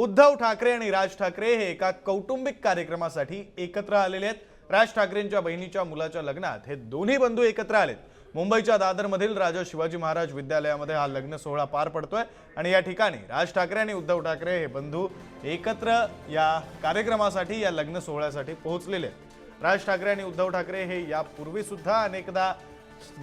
उद्धव ठाकरे आणि राज ठाकरे हे एका कौटुंबिक कार्यक्रमासाठी एकत्र आलेले आहेत. राज ठाकरेंच्या बहिणीच्या मुलाच्या लग्नात हे दोन्ही बंधू एकत्र आलेत. मुंबईच्या दादरमधील राजा शिवाजी महाराज विद्यालयामध्ये हा लग्न सोहळा पार पडतोय आणि या ठिकाणी राज ठाकरे आणि उद्धव ठाकरे हे बंधू एकत्र या कार्यक्रमासाठी या लग्न सोहळ्यासाठी पोहोचलेले आहेत. राज ठाकरे आणि उद्धव ठाकरे हे यापूर्वी सुद्धा अनेकदा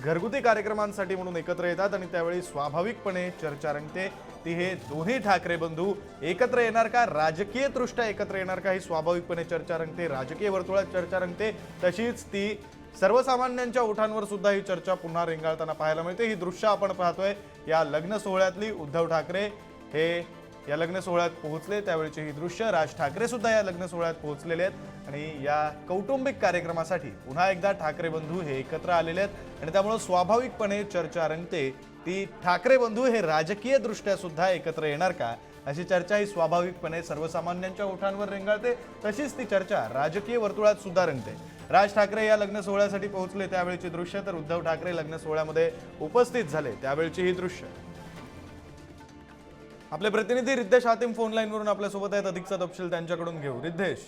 घरगुती कार्यक्रमांसाठी म्हणून एकत्र येतात आणि त्यावेळी स्वाभाविकपणे चर्चा रंगते. ती हे दोन्ही ठाकरे बंधू एकत्र येणार का? राजकीय दृष्ट्या एकत्र येणार का? ही स्वाभाविकपणे चर्चा रंगते राजकीय वर्तुळात चर्चा रंगते. तशीच ती सर्वसामान्यांच्या ओठांवर सुद्धा ही चर्चा पुन्हा रेंगाळताना पाहायला मिळते. ही दृश्य आपण पाहतोय या लग्न सोहळ्यातली उद्धव ठाकरे हे या लग्न सोहळ्यात पोहोचले. त्यावेळचे ही दृश्य राज ठाकरे सुद्धा या लग्न सोहळ्यात पोहोचलेले आहेत. आणि या कौटुंबिक कार्यक्रमासाठी पुन्हा एकदा ठाकरे बंधू हे एकत्र आलेले आहेत. आणि त्यामुळं स्वाभाविकपणे चर्चा रंगते. ती ठाकरे बंधू हे राजकीय दृष्ट्या सुद्धा एकत्र येणार का? अशी चर्चा ही स्वाभाविकपणे सर्वसामान्यांच्या ओठांवर रेंगाळते. तशीच ती चर्चा राजकीय वर्तुळात सुद्धा रंगते. राज ठाकरे या लग्न सोहळ्यासाठी पोहोचले त्यावेळची दृश्य तर उद्धव ठाकरे लग्न सोहळ्यामध्ये उपस्थित झाले. त्यावेळची ही दृश्य. आपले प्रतिनिधी रिद्धेश हातीम फोन लाईनवरून आपल्यासोबत आहेत. अधिकचा तपशील त्यांच्याकडून घेऊ. रिद्धेश.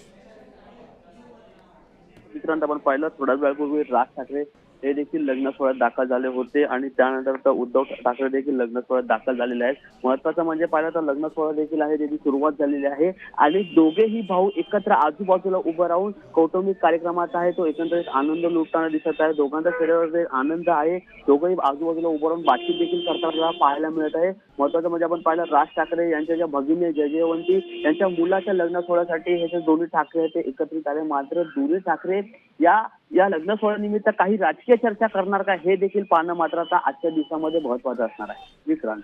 विक्रांत आपण पाहिलं थोड्याच वेळापूर्वी राज ठाकरे हे देखील लग्न सोहळ्यात दाखल झाले होते आणि त्यानंतर उद्धव ठाकरे देखील लग्न सोहळ्यात दाखल झालेले आहेत. महत्वाचं म्हणजे पाहिलं तर लग्न सोहळा देखील आहे त्याची सुरुवात झालेली आहे आणि दोघेही भाऊ एकत्र आजूबाजूला उभं राहून कौटुंबिक कार्यक्रमात आहे. तो एकंदरीत आनंद लुटताना दिसत आहे. दोघांच्या चेहऱ्यावर आनंद आहे. दोघंही आजूबाजूला उभं राहून बातचीत देखील करताना पाहायला मिळत आहे. महत्वाचं म्हणजे आपण पाहिलं राज ठाकरे यांच्या ज्या भगिनी जयजयवंती यांच्या मुलाच्या लग्न सोहळ्यासाठी हे जे दोन्ही ठाकरे आहेत ते एकत्रित आले. मात्र दोन्ही ठाकरे या या लग्न सोहळ्यानिमित्त काही राजकीय चर्चा करणार का हे देखील पाहणं मात्र आता आजच्या दिवसामध्ये महत्वाचं असणार आहे. विक्रांत.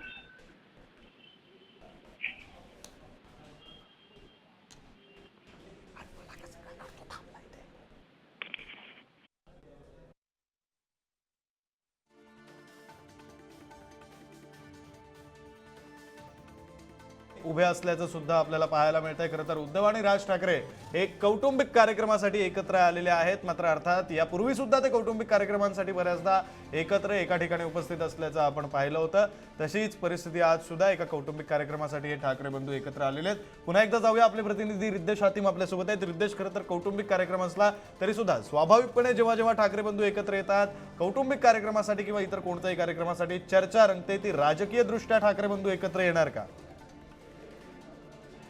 उभे असल्याचं सुद्धा आपल्याला पाहायला मिळतंय. खरं तर उद्धव आणि राज ठाकरे हे कौटुंबिक कार्यक्रमासाठी एकत्र आलेले आहेत. मात्र अर्थात यापूर्वी सुद्धा ते कौटुंबिक कार्यक्रमांसाठी बऱ्याचदा एकत्र एका ठिकाणी उपस्थित असल्याचं आपण पाहिलं होतं. तशीच परिस्थिती आज सुद्धा एका कौटुंबिक कार्यक्रमासाठी हे ठाकरे बंधू एकत्र आलेले आहेत. पुन्हा एकदा जाऊया. आपले प्रतिनिधी रिद्धेश हातीम आपल्यासोबत आहेत. रिद्धेश खरं तर कौटुंबिक कार्यक्रम असला तरी सुद्धा स्वाभाविकपणे जेव्हा जेव्हा ठाकरे बंधू एकत्र येतात कौटुंबिक कार्यक्रमासाठी किंवा इतर कोणत्याही कार्यक्रमासाठी चर्चा रंगते ती राजकीय दृष्ट्या ठाकरे बंधू एकत्र येणार का?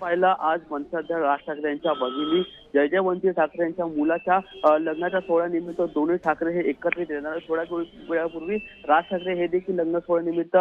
पाहिलं. आज मनसाध्या राज ठाकरे यांच्या भगिनी जयजयवंती ठाकरे यांच्या मुलाच्या लग्नाच्या सोहळ्यानिमित्त दोन्ही ठाकरे हे एकत्रित येणार. थोड्या वेळापूर्वी राज ठाकरे हे देखील लग्न सोहळ्यानिमित्त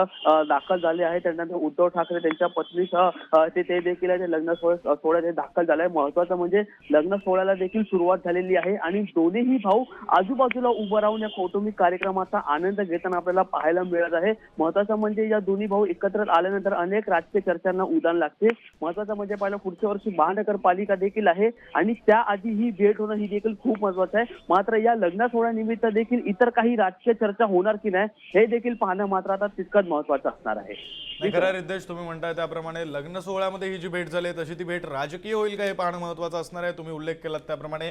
दाखल झाले आहेत. त्यानंतर उद्धव ठाकरे त्यांच्या पत्नीसह ते ते देखील आहे. ते लग्न सोहळ्या सोहळ्यात हे दाखल झाले. आहे महत्वाचं म्हणजे लग्न सोहळ्याला देखील सुरुवात झालेली आहे आणि दोन्हीही भाऊ आजूबाजूला उभं राहून या कौटुंबिक कार्यक्रमाचा आनंद घेताना आपल्याला पाहायला मिळत आहे. महत्वाचं म्हणजे या दोन्ही भाऊ एकत्र आल्यानंतर अनेक राजकीय चर्चांना उदान लागते. महत्वाचं म्हणजे पाहिलं पुढच्या वर्षी महानगरपालिका देखील आहे आणि त्याआधी ही भेट होणं ही देखील खूप महत्वाचं आहे. मात्र या लग्न सोहळ्यानिमित्त देखील इतर काही राजकीय चर्चा होणार की नाही हे देखील पाहणं मात्र आता तितकंच महत्वाचं असणार आहे. खरं रिद्धेश तुम्ही म्हणताय त्याप्रमाणे लग्न सोहळ्यामध्ये ही जी भेट झाली तशी ती भेट राजकीय होईल का हे पाहणं महत्वाचं असणार आहे? तुम्ही उल्लेख केलात त्याप्रमाणे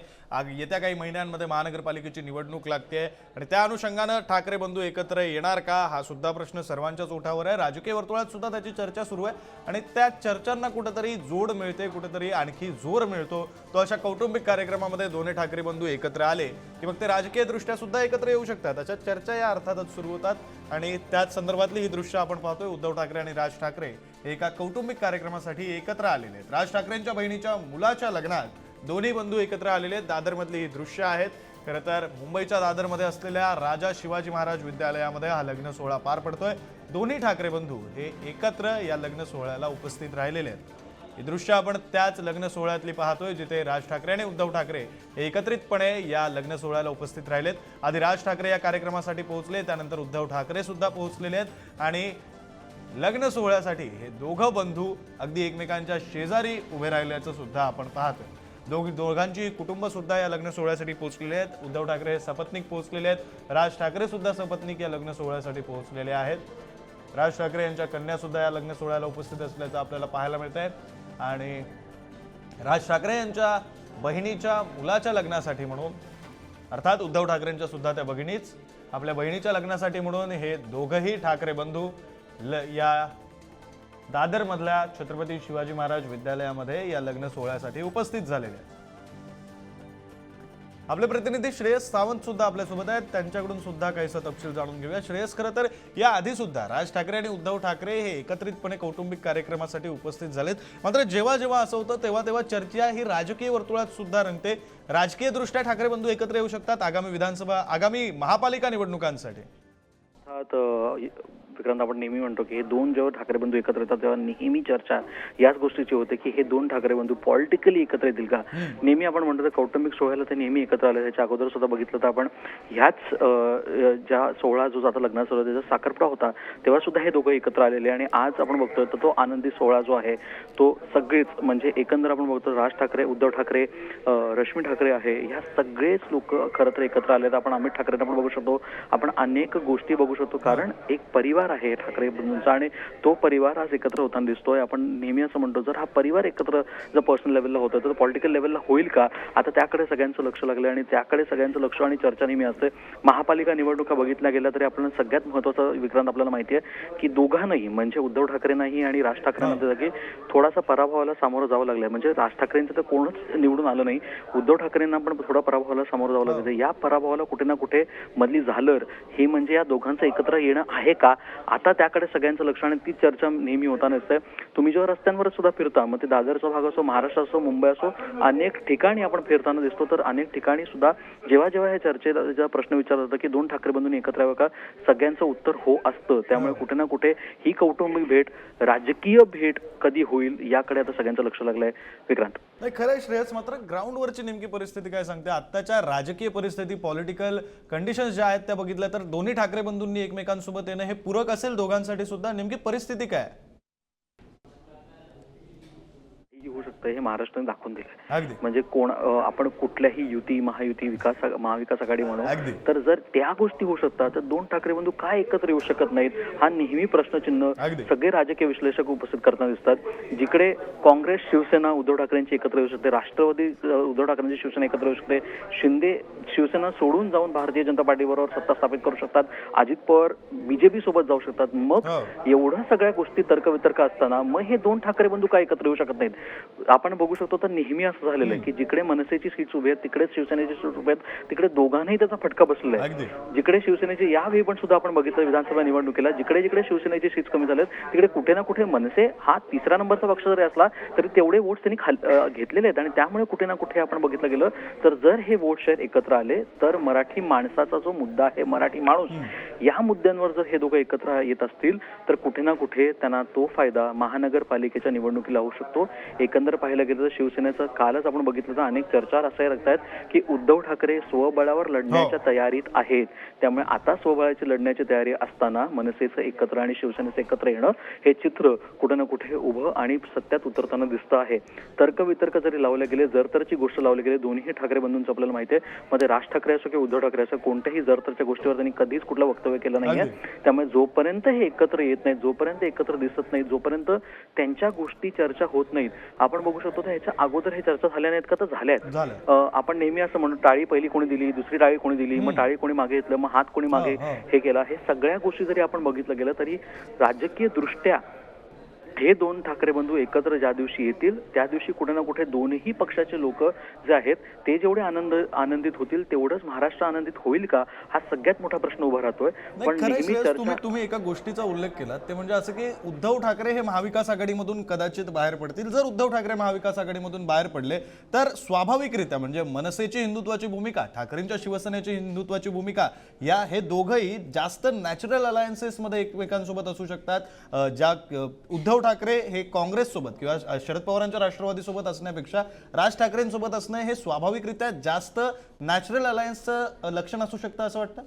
येत्या काही महिन्यांमध्ये महानगरपालिकेची निवडणूक लागते आणि त्या अनुषंगानं ठाकरे बंधू एकत्र येणार का? हा सुद्धा प्रश्न सर्वांच्याच ओठावर आहे. राजकीय वर्तुळात सुद्धा त्याची चर्चा सुरू आहे आणि त्या चर्चांना कुठेतरी जोड मिळते कुठेतरी आणखी जोर मिळतो. तो अशा कौटुंबिक कार्यक्रमामध्ये दोन्ही ठाकरे बंधू एकत्र आले की मग ते राजकीय दृष्ट्या सुद्धा एकत्र येऊ शकतात. अशा चर्चा या अर्थातच सुरू होतात आणि त्याच संदर्भातली ही दृश्य आपण पाहतोय. उद्धव ठाकरे आणि राज ठाकरे हे एका कौटुंबिक कार्यक्रमासाठी एकत्र आलेले आहेत. राज ठाकरेंच्या बहिणीच्या मुलाच्या लग्नात दोन्ही बंधू एकत्र आलेले आहेत. दादरमधली ही दृश्य आहेत. खरं तर मुंबईच्या दादरमध्ये असलेल्या राजा शिवाजी महाराज विद्यालयामध्ये हा लग्न सोहळा पार पडतोय. दोन्ही ठाकरे बंधू हे एकत्र या लग्न सोहळ्याला उपस्थित राहिलेले आहेत. ही दृश्य आपण त्याच लग्न सोहळ्यातली पाहतोय जिथे राज ठाकरे आणि उद्धव ठाकरे हे एकत्रितपणे या लग्न सोहळ्याला उपस्थित राहिलेत. आधी राज ठाकरे या कार्यक्रमासाठी पोहोचले त्यानंतर उद्धव ठाकरे सुद्धा पोहोचलेले आहेत आणि लग्न सोहळ्यासाठी हे दोघं बंधू अगदी एकमेकांच्या शेजारी उभे राहिल्याचं सुद्धा आपण पाहतोय. दोघ दोघांची कुटुंब सुद्धा या लग्न सोहळ्यासाठी पोहोचलेले आहेत. उद्धव ठाकरे हे सपत्निक पोहोचलेले आहेत. राज ठाकरे सुद्धा या लग्न सोहळ्यासाठी पोहोचलेले आहेत. राज ठाकरे यांच्या कन्या सुद्धा या लग्न सोहळ्याला उपस्थित असल्याचं आपल्याला पाहायला मिळत आहे आणि राज ठाकरे यांच्या बहिणीच्या मुलाच्या लग्नासाठी म्हणून अर्थात उद्धव ठाकरेंच्या सुद्धा त्या बहिणीच आपल्या बहिणीच्या लग्नासाठी म्हणून हे दोघंही ठाकरे बंधू ल या दादरमधल्या छत्रपती शिवाजी महाराज विद्यालयामध्ये या लग्न सोहळ्यासाठी उपस्थित झालेले आहेत. आपले प्रतिनिधी श्रेयस सावंत सुद्धा आपल्यासोबत आहेत. त्यांच्याकडून सुद्धा काहीसा तपशील जाणून घेऊया. श्रेयस खरं तर या आधी सुद्धा राज ठाकरे आणि उद्धव ठाकरे हे एकत्रितपणे कौटुंबिक कार्यक्रमासाठी उपस्थित झालेत. मात्र जेव्हा जेव्हा असं होतं तेव्हा तेव्हा चर्चा ही राजकीय वर्तुळात सुद्धा रंगते. राजकीय दृष्ट्या ठाकरे बंधू एकत्र येऊ शकतात आगामी विधानसभा आगामी महापालिका निवडणुकांसाठी. विक्रांत आपण नेहमी म्हणतो की हे दोन जेव्हा ठाकरे बंधू एकत्र येतात तेव्हा नेहमी चर्चा याच गोष्टीची होते की हे दोन ठाकरे बंधू पॉलिटिकली एकत्र येतील का? नेहमी आपण म्हणतो कौटुंबिक सोहळ्याला ते नेहमी एकत्र आले. त्याच्या अगोदर सुद्धा बघितलं तर आपण ह्याच ज्या सोहळा जो आता लग्नाचा होता त्याचा साखरपुडा होता तेव्हा सुद्धा हे दोघं एकत्र आलेले आणि आज आपण बघतोय तर तो आनंदी सोहळा जो आहे तो सगळेच म्हणजे एकंदर आपण बघतो राज ठाकरे उद्धव ठाकरे रश्मी ठाकरे आहे ह्या सगळेच लोक खरं तर एकत्र आले आहेत आपण अमित ठाकरेंना पण बघू शकतो. आपण अनेक गोष्टी बघू शकतो. कारण एक परिवार आहे ठाकरे बंधूंचा आणि तो परिवार आज एकत्र होताना दिसतोय. आपण नेहमी असं म्हणतो जर हा परिवार एकत्र जर पर्सनल लेवलला होतं तर पॉलिटिकल लेवलला होईल का? आता त्याकडे सगळ्यांचं लक्ष लागलं आणि त्याकडे सगळ्यांचं लक्ष आणि चर्चा नेहमी असते. महापालिका निवडणुका बघितल्या गेल्या तरी आपल्याला सगळ्यात महत्वाचं विक्रांत आपल्याला माहिती आहे की दोघांनाही म्हणजे उद्धव ठाकरेंनाही आणि राज ठाकरेंना की थोडासा पराभवाला सामोरं जावं लागलंय. म्हणजे राज ठाकरेंचं तर कोणच निवडून आलं नाही. उद्धव ठाकरेंना पण थोडा पराभवाला सामोरं जावं लागलं या पराभवाला कुठे ना कुठे मधली झालर ही म्हणजे या दोघांचं एकत्र येणं आहे का? आता त्याकडे सगळ्यांचं लक्ष आणि ती चर्चा नेहमी होताना दिसते. तुम्ही जेव्हा रस्त्यांवर सुद्धा फिरता मग ते दादरचा भाग असो महाराष्ट्र असो मुंबई असो अनेक ठिकाणी आपण फिरताना दिसतो. तर अनेक ठिकाणी सुद्धा जेव्हा जेव्हा हे चर्चेत जेव्हा प्रश्न विचारला जातो की दोन ठाकरे बंधूंनी एकत्र यावं का सगळ्यांचं उत्तर हो असतं. त्यामुळे कुठे ना कुठे ही कौटुंबिक भेट राजकीय भेट कधी होईल याकडे आता सगळ्यांचं लक्ष लागलंय. विक्रांत. नाही खरं श्रेयस मात्र ग्राउंडवरची नेमकी परिस्थिती काय सांगते? आत्ताच्या राजकीय परिस्थिती पॉलिटिकल कंडिशन्स ज्या आहेत त्या बघितल्या तर दोन्ही ठाकरे बंधूंनी एकमेकांसोबत येणं हे पूरक असेल दोघांसाठी सुद्धा नेमकी परिस्थिती काय आहे? ही होऊ शकतं हे महाराष्ट्राने दाखवून दिलं म्हणजे कोण आपण कुठल्याही युती महायुती विकास महाविकास आघाडी म्हणू अगदी. तर जर त्या गोष्टी होऊ शकतात तर दोन ठाकरे बंधू काय एकत्र येऊ शकत नाहीत हा नेहमी प्रश्नचिन्ह. सगळे राजकीय विश्लेषक उपस्थित करताना दिसतात जिकडे काँग्रेस शिवसेना उद्धव ठाकरेंची एकत्र येऊ शकते राष्ट्रवादी उद्धव ठाकरेंची शिवसेना एकत्र येऊ शकते शिंदे शिवसेना सोडून जाऊन भारतीय जनता पार्टीबरोबर सत्ता स्थापित करू शकतात अजित पवार बीजेपी सोबत जाऊ शकतात मग हो. एवढ्या सगळ्या गोष्टी तर्कवितर्क असताना मग हे दोन ठाकरे बंधू काय एकत्र येऊ शकत नाहीत आपण बघू शकतो तर नेहमी असं झालेलं आहे की जिकडे मनसेची सीट्स उभी आहेत तिकडेच शिवसेनेची सीट उभी आहेत तिकडे दोघांनाही त्याचा फटका बसलेला आहे. जिकडे शिवसेनेची यावेळी पण सुद्धा आपण बघितलं विधानसभा निवडणुकीला जिकडे जिकडे शिवसेनेची सीट्स कमी झाल्यात तिकडे कुठे ना कुठे मनसे हा तिसरा नंबरचा पक्ष जरी असला तरी तेवढे वोट्स त्यांनी खाल घेतलेले आहेत. आणि त्यामुळे कुठे ना कुठे आपण बघितलं गेलं तर जर हे वोट शेअर एकत्र आले तर मराठी माणसाचा जो मुद्दा आहे मराठी माणूस या मुद्द्यांवर जर हे दोघं एकत्र येत असतील तर कुठे ना कुठे त्यांना तो फायदा महानगरपालिकेच्या निवडणुकीला होऊ शकतो. एकंदर पाहायला गेलं तर शिवसेनेचं कालच आपण बघितलं तर अनेक चर्चा असाही आहेत की उद्धव ठाकरे स्वबळावर लढण्याच्या तयारीत आहेत. त्यामुळे आता स्वबळाची लढण्याची तयारी असताना मनसेचं एकत्र आणि शिवसेनेचं एकत्र येणं हे चित्र कुठे ना कुठे उभं आणि सत्यात उतरताना दिसतं आहे. तर्कवितर्क जरी लावले गेले जरतरची गोष्ट लावली गेली दोन्ही ठाकरे बंधूंचं आपल्याला माहिती आहे. मध्ये राज ठाकरे असो किंवा उद्धव ठाकरे असो कोणत्याही जरतरच्या गोष्टीवर त्यांनी कधीच कुठलं वक्तव्य केलं नाहीये. त्यामुळे जोपर्यंत हे एकत्र येत नाहीत जोपर्यंत एकत्र दिसत नाहीत जोपर्यंत त्यांच्या गोष्टी चर्चा होत नाहीत आपण बघू शकतो तर ह्याच्या अगोदर हे चर्चा झाल्या नाहीत का? तर झाल्या आहेत. झालं अ, आपण नेहमी असं म्हणतो टाळी पहिली कोणी दिली दुसरी टाळी कोणी दिली मग टाळी कोणी मागे घेतलं मग हात कोणी मागे. हे. केला. हे सगळ्या गोष्टी जरी आपण बघितलं गेलं तरी राजकीय दृष्ट्या हे दोन ठाकरे बंधू एकत्र ज्या दिवशी येतील त्या दिवशी कुठे ना कुठे दोन्ही पक्षाचे लोक जे आहेत ते जेवढे आनंद आनंदित होतील तेवढंच महाराष्ट्र आनंदित होईल का? हा सगळ्यात मोठा प्रश्न उभा राहतोय. पण तुम्ही तुम्ही एका गोष्टीचा उल्लेख केला ते म्हणजे असं की उद्धव ठाकरे हे महाविकास आघाडीमधून कदाचित बाहेर पडतील. जर उद्धव ठाकरे महाविकास आघाडीमधून बाहेर पडले तर स्वाभाविकरित्या म्हणजे मनसेची हिंदुत्वाची भूमिका ठाकरेंच्या शिवसेनेची हिंदुत्वाची भूमिका या हे दोघंही जास्त नॅचरल अलायन्सेसमध्ये एकमेकांसोबत असू शकतात. ज्या उद्धव ठाकरे हे काँग्रेससोबत किंवा शरद पवारांच्या राष्ट्रवादीसोबत असण्यापेक्षा राज ठाकरेंसोबत असणं हे स्वाभाविकरित्या जास्त नॅचरल अलायन्सचं लक्षण असू शकतं असं वाटतं?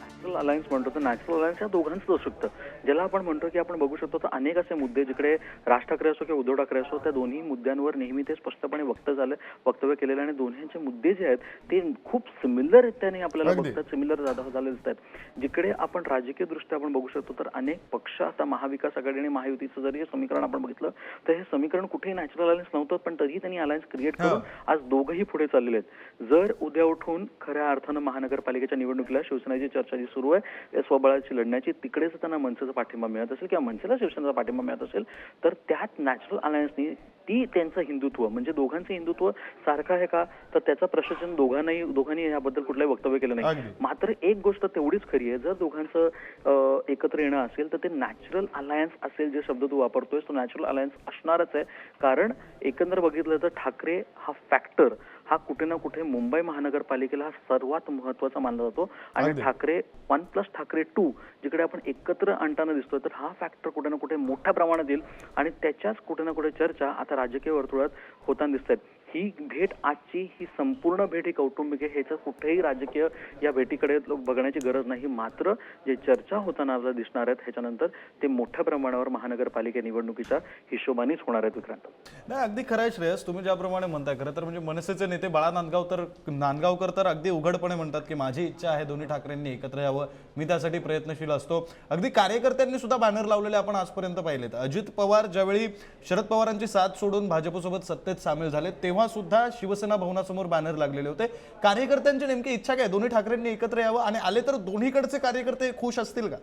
नॅचरल अलायन्स म्हणतो तर नॅचरल अलायन्स या दोघांचं असू शकतं. ज्याला आपण म्हणतो की आपण बघू शकतो तर अनेक असे मुद्दे जिकडे राज ठाकरे असो किंवा उद्धव ठाकरे असो त्या दोन्ही मुद्द्यांवर नेहमी ते स्पष्टपणे वक्त झालं वक्तव्य केलेलं आणि दोन्हींचे मुद्दे जे आहेत ते खूप सिमिलर रित्याने आपल्याला. बघतात सिमिलर झाले दिसत आहेत. जिकडे आपण राजकीय दृष्ट्या आपण बघू शकतो तर अनेक पक्ष आता महाविकास आघाडी आणि महायुतीचं जरी हे समीकरण आपण बघितलं तर हे समीकरण कुठेही नॅचरल अलायन्स नव्हतं पण तरीही त्यांनी अलायन्स क्रिएट करून आज दोघंही पुढे चाललेले आहेत. जर उद्या उठून खऱ्या अर्थानं महानगरपालिकेच्या निवडणुकीला शिवसेनेची चर्चा जी सुरू आहे या स्वबळाची लढण्याची तिकडेच त्यांना मनसेचं शिवसेनेचा पाठिंबा मिळत असेल किंवा मनसेला शिवसेनेचा पाठिंबा मिळत असेल तर त्यात नॅचरल अलायन्सनी ती त्यांचं हिंदुत्व म्हणजे दोघांचं हिंदुत्व सारखं आहे का? तर त्याचा प्रशासन दोघांनाही दोघांनी याबद्दल कुठलंही वक्तव्य केलं नाही. मात्र एक गोष्ट तेवढीच खरी आहे जर दोघांचं एकत्र येणं असेल तर ते नॅचरल अलायन्स असेल जे शब्द तू वापरतोय तो नॅचरल अलायन्स असणारच आहे. कारण एकंदर बघितलं तर ठाकरे हा फॅक्टर हा कुठे ना कुठे मुंबई महानगरपालिकेला हा सर्वात महत्त्वाचा मानला जातो. आणि. Thackeray one plus Thackeray two जिकडे आपण एकत्र आणताना दिसतोय तर हा फॅक्टर कुठे ना कुठे मोठ्या प्रमाणात येईल. आणि त्याच्याच कुठे ना कुठे चर्चा आता राजकीय वर्तुळात होताना दिसत आहेत ही भेट आजची ही संपूर्ण भेट ही कौटुंबिक आहे ह्याचं कुठेही राजकीय या भेटीकडे लोक बघण्याची गरज नाही. मात्र जे चर्चा होताना आपल्याला दिसणार आहेत ह्याच्यानंतर ते मोठ्या प्रमाणावर महानगरपालिका निवडणुकीच्या हिशोबानेच होणार आहेत विक्रांत. नाही अगदी खरं आहे श्रेयस. तुम्ही ज्याप्रमाणे म्हणताय खरं तर म्हणजे मनसेचे नेते बाळा नांदगाव तर नांदगावकर तर अगदी उघडपणे म्हणतात की माझी इच्छा आहे दोन्ही ठाकरेंनी एकत्र यावं. मी त्यासाठी प्रयत्नशील असतो. अगदी कार्यकर्त्यांनी सुद्धा बॅनर लावलेले आपण आजपर्यंत पाहिलेत. अजित पवार ज्यावेळी शरद पवारांची साथ सोडून भाजपसोबत सत्तेत सामील झाले तेव्हा सुद्धा शिवसेना भवनासमोर बॅनर लागलेले होते. कार्यकर्त्यांची नेमकी इच्छा काय? दोन्ही ठाकरेंनी एकत्र यावं आणि आले तर दोन्हीकडचे कार्यकर्ते खुश असतील का?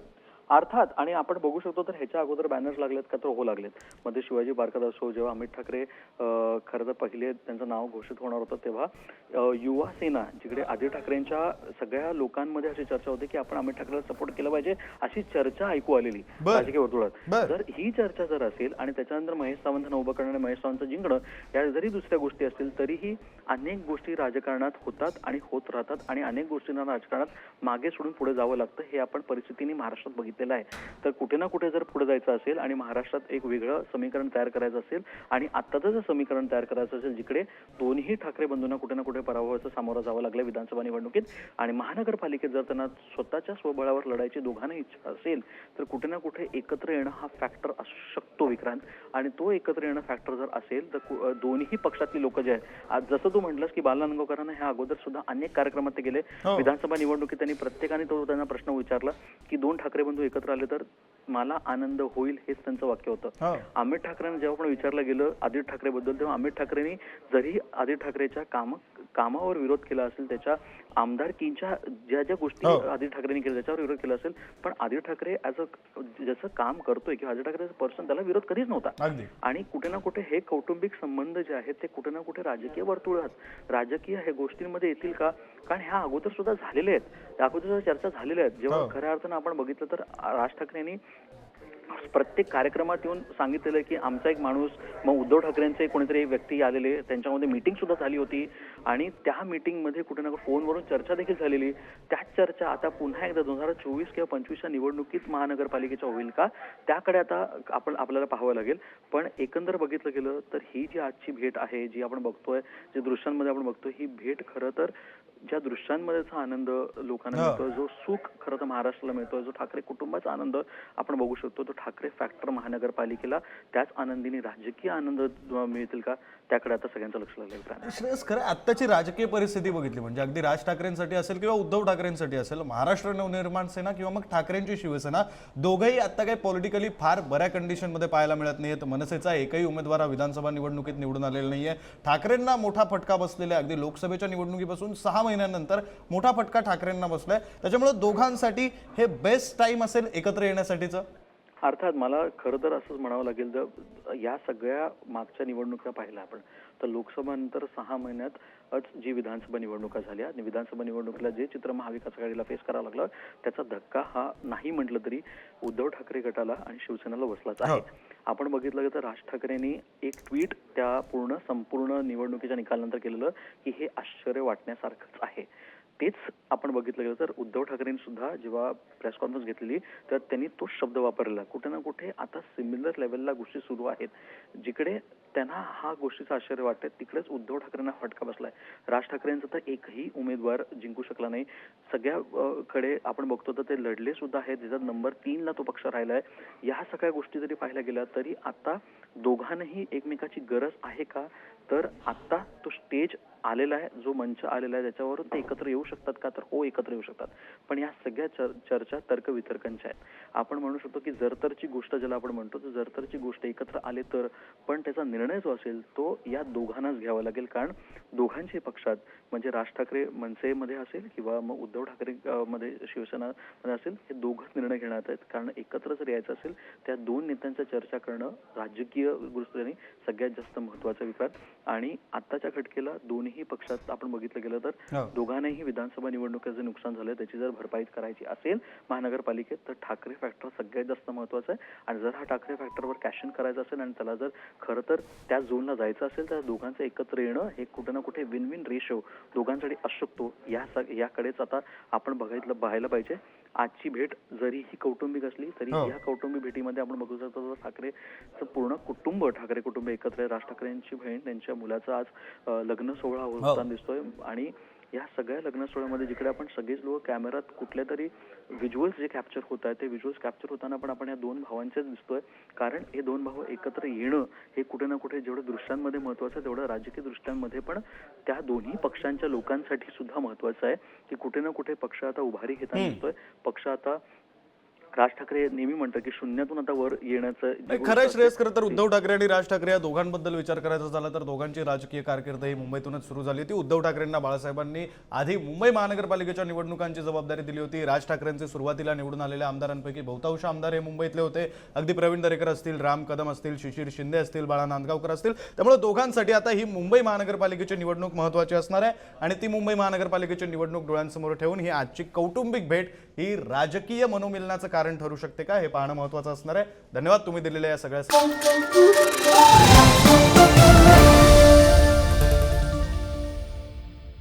अर्थात आणि आपण बघू शकतो तर ह्याच्या अगोदर बॅनर्स लागलेत का तर हो लागलेत मध्ये शिवाजी बारकत असो जेव्हा अमित ठाकरे खरं तर पहिले त्यांचं नाव घोषित होणार होतं तेव्हा युवा सेना जिकडे आदित्य ठाकरेंच्या सगळ्या लोकांमध्ये अशी चर्चा होती की आपण अमित ठाकरेला सपोर्ट केलं पाहिजे अशी चर्चा ऐकू आलेली. राजकीय वर्तुळात. जर ही चर्चा जर असेल आणि त्याच्यानंतर महेश सावंतांना उभं करणं आणि महेश सावंत जिंकणं या जरी दुसऱ्या गोष्टी असतील तरीही अनेक गोष्टी राजकारणात होतात आणि होत राहतात आणि अनेक गोष्टींना राजकारणात मागे सोडून पुढे जावं लागतं हे आपण परिस्थितीने महाराष्ट्रात बघितलेलं आहे. तर कुठे ना कुठे जर पुढे जायचं असेल आणि महाराष्ट्रात एक वेगळं समीकरण तयार करायचं असेल आणि आत्ताचं जर समीकरण तयार करायचं असेल जिकडे दोन्ही ठाकरे बंधूंना कुठे ना कुठे पराभवाचं सामोरं जावं लागलं विधानसभा निवडणुकीत आणि महानगरपालिकेत जर त्यांना स्वतःच्या स्वबळावर लढायची दोघांना इच्छा असेल तर कुठे ना कुठे एकत्र येणं हा फॅक्टर असू शकतो विक्रांत. आणि तो एकत्र येणं फॅक्टर जर असेल तर दोन्ही पक्षातली लोक जे आहेत आज जसं तू म्हटलंस की बाला नांदगावकरांना ह्या अगोदर सुद्धा अनेक कार्यक्रमात ते गेले. हो. विधानसभा निवडणुकीत त्यांनी प्रत्येकाने तो त्यांना प्रश्न विचारला की दोन ठाकरे बंधू एकत्र आले तर मला आनंद होईल हेच त्यांचं वाक्य होतं. अमित ठाकरेंना जेव्हा पण विचारलं गेलं आदित्य ठाकरे बद्दल तेव्हा अमित ठाकरेंनी जरी आदित्य ठाकरेच्या काम कामावर विरोध केला असेल त्याच्या आमदारकीच्या ज्या ज्या गोष्टी हो. आदित्य ठाकरेंनी केल्या त्याच्यावर विरोध केला असेल पण आदित्य ठाकरे ऍज अ जसं काम करतोय किंवा आदित्य ठाकरे पर्सन त्याला विरोध कधीच नव्हता. आणि कुठे ना कुठे हे कौटुंबिक संबंध जे आहेत ते कुठे ना कुठे राजकीय वर्तुळात राजकीय हे गोष्टींमध्ये येतील का? कारण ह्या अगोदर सुद्धा झालेले आहेत. त्या अगोदर सुद्धा चर्चा झालेल्या आहेत. जेव्हा हो. खऱ्या अर्थानं आपण बघितलं तर राज ठाकरेंनी प्रत्येक कार्यक्रमात येऊन सांगितलेलं की आमचा एक माणूस मग उद्धव ठाकरेंचे कोणीतरी व्यक्ती आलेले त्यांच्यामध्ये मीटिंग सुद्धा झाली होती. आणि त्या मीटिंगमध्ये कुठे ना कुठे फोनवरून चर्चा देखील झालेली. त्याच चर्चा आता पुन्हा एकदा दोन हजार चोवीस किंवा पंचवीसच्या निवडणुकीत महानगरपालिकेच्या होईल का? त्याकडे आता आपण आपल्याला पाहावं लागेल. पण एकंदर बघितलं गेलं तर ही जी आजची भेट आहे जी आपण बघतोय जे दृश्यांमध्ये आपण बघतोय ही भेट खरं तर ज्या दृश्यांमध्येचा आनंद लोकांना. मिळतोय जो सुख खरं तर महाराष्ट्राला मिळतोय जो ठाकरे कुटुंबाचा आनंद आपण बघू शकतो तो ठाकरे फॅक्टर महानगरपालिकेला त्याच आनंदीने राजकीय आनंद मिळतील का त्याकडे आता सगळ्यांचं लक्ष लागलं श्रेयस खरं आत्ताची राजकीय परिस्थिती बघितली म्हणजे अगदी राज ठाकरेंसाठी असेल किंवा उद्धव ठाकरेंसाठी असेल महाराष्ट्र नवनिर्माण सेना किंवा मग ठाकरेंची शिवसेना दोघंही आता काही पॉलिटिकली फार बऱ्या कंडिशनमध्ये पाहायला मिळत नाहीत मनसेचा एकही उमेदवार विधानसभा निवडणुकीत निवडून आलेला नाहीये. ठाकरेंना मोठा फटका बसलेला आहे. अगदी लोकसभेच्या निवडणुकीपासून सहा महिन्यानंतर मोठा फटका ठाकरेंना बसलाय. त्याच्यामुळे दोघांसाठी हे बेस्ट टाइम असेल एकत्र येण्यासाठीचं? अर्थात मला खरं तर असंच म्हणावं लागेल तर या सगळ्या मागच्या निवडणुका पाहिल्या आपण तर लोकसभा नंतर सहा महिन्यात जी विधानसभा निवडणुका झाल्या आणि विधानसभा निवडणुकीला जे चित्र महाविकास आघाडीला फेस करावं लागलं त्याचा धक्का हा नाही म्हटलं तरी उद्धव ठाकरे गटाला आणि शिवसेनेला बसलाच आहे हो. आपण बघितलं तर राज ठाकरेंनी एक ट्विट त्या पूर्ण संपूर्ण निवडणुकीच्या निकालानंतर केलेलं की हे आश्चर्य वाटण्यासारखंच आहे तेच आपण बघितलं गेलं तर उद्धव ठाकरेंनी सुद्धा जेव्हा प्रेस कॉन्फरन्स घेतलेली तर त्यांनी तोच शब्द वापरला. कुठे ना कुठे आता सिमिलर लेवलला गोष्टी सुरू आहेत. जिकडे त्यांना हा गोष्टीचं आश्चर्य वाटतं तिकडेच उद्धव ठाकरेंना फटका बसलाय. राज ठाकरेंचा तर एकही उमेदवार जिंकू शकला नाही. सगळ्या कडे आपण बघतो तर ते लढले सुद्धा आहेत ज्याचा नंबर तीनला तो पक्ष राहिलाय. या सगळ्या गोष्टी जरी पाहायला गेल्या तरी आता दोघांनाही एकमेकाची गरज आहे का? तर आत्ता तो स्टेज आलेला आहे जो मंच आलेला आहे त्याच्यावरून ते एकत्र येऊ शकतात का? तर हो एकत्र येऊ शकतात. पण या सगळ्या चर- चर्चा तर्कवितर्कांच्या आहेत. आपण म्हणू शकतो की जरतरची गोष्ट ज्याला आपण म्हणतो तर जरतरची गोष्ट एकत्र आले तर पण त्याचा निर्णय जो असेल तो या दोघांनाच घ्यावा लागेल. कारण दोघांचे पक्षात म्हणजे राज ठाकरे मनसेमध्ये असेल किंवा मग उद्धव ठाकरे मध्ये शिवसेनामध्ये असेल हे दोघंच निर्णय घेण्यात आहेत. कारण एकत्र जर यायचं असेल त्या दोन नेत्यांच्या चर्चा करणं राजकीय दृष्टीने सगळ्यात जास्त महत्त्वाचा विकार आणि आताच्या घटकेला दोन्ही पक्षात आपण बघितलं गेलं तर हो. दोघांनाही विधानसभा निवडणुकीचं नुकसान झालं त्याची जर भरपाई करायची असेल महानगरपालिकेत तर ठाकरे फॅक्टर सगळ्यात जास्त महत्त्वाचा आहे. आणि जर हा ठाकरे फॅक्टरवर कॅशन करायचा असेल आणि त्याला जर खरं तर त्या झोनला जायचं असेल तर दोघांचं एकत्र येणं हे कुठे ना कुठे विन विन रेशो दोघांसाठी असू शकतो. या याकडेच आता आपण बघायला पाहायला पाहिजे. आजची भेट जरी ही कौटुंबिक असली तरी हो. या कौटुंबिक भेटीमध्ये आपण बघू शकतो ठाकरेचं पूर्ण कुटुंब ठाकरे कुटुंब एकत्र राज ठाकरेंची बहीण त्यांच्या मुलाचा आज लग्न सोहळा होताना दिसतोय. आणि या सगळ्या लग्न सोहळ्यामध्ये जिकडे आपण सगळेच लोक कॅमेरात कुठल्या तरी व्हिज्युअल्स जे कॅप्चर होत आहेत ते व्हिज्युअल्स कॅप्चर होताना पण आपण या दोन भावांचेच दिसतोय कारण हे दोन भाव एकत्र येणं हे कुठे ना कुठे जेवढं दृश्यांमध्ये महत्वाचं आहे तेवढं राजकीय दृष्ट्यांमध्ये पण त्या दोन्ही पक्षांच्या लोकांसाठी सुद्धा महत्वाचं आहे की कुठे ना कुठे पक्ष आता उभारी घेताना. दिसतोय पक्ष आता राज ठाकरे नेहमी म्हणतात की शून्यातून आता वर येण्याचं खरं श्रेयस खरं तर उद्धव ठाकरे आणि राज ठाकरे या दोघांबद्दल विचार करायचा झाला तर दोघांची राजकीय कारकीर्द ही मुंबईतूनच सुरू झाली होती. उद्धव ठाकरेंना बाळासाहेबांनी आधी मुंबई महानगरपालिकेच्या निवडणुकांची जबाबदारी दिली होती. राज ठाकरेंचे सुरुवातीला निवडून आलेल्या आमदारांपैकी बहुतांश आमदार हे मुंबईतले होते. अगदी प्रवीण दरेकर असतील राम कदम असतील शिशिर शिंदे असतील बाळा नांदगावकर असतील. त्यामुळे दोघांसाठी आता ही मुंबई महानगरपालिकेची निवडणूक महत्वाची असणार आहे आणि ती मुंबई महानगरपालिकेची निवडणूक डोळ्यांसमोर ठेवून ही आजची कौटुंबिक भेट ही राजकीय मनोमिलनाचं कारण ठरू शकते का? हे पाहणं महत्वाचं असणार आहे. धन्यवाद तुम्ही दिलेल्या या सगळ्या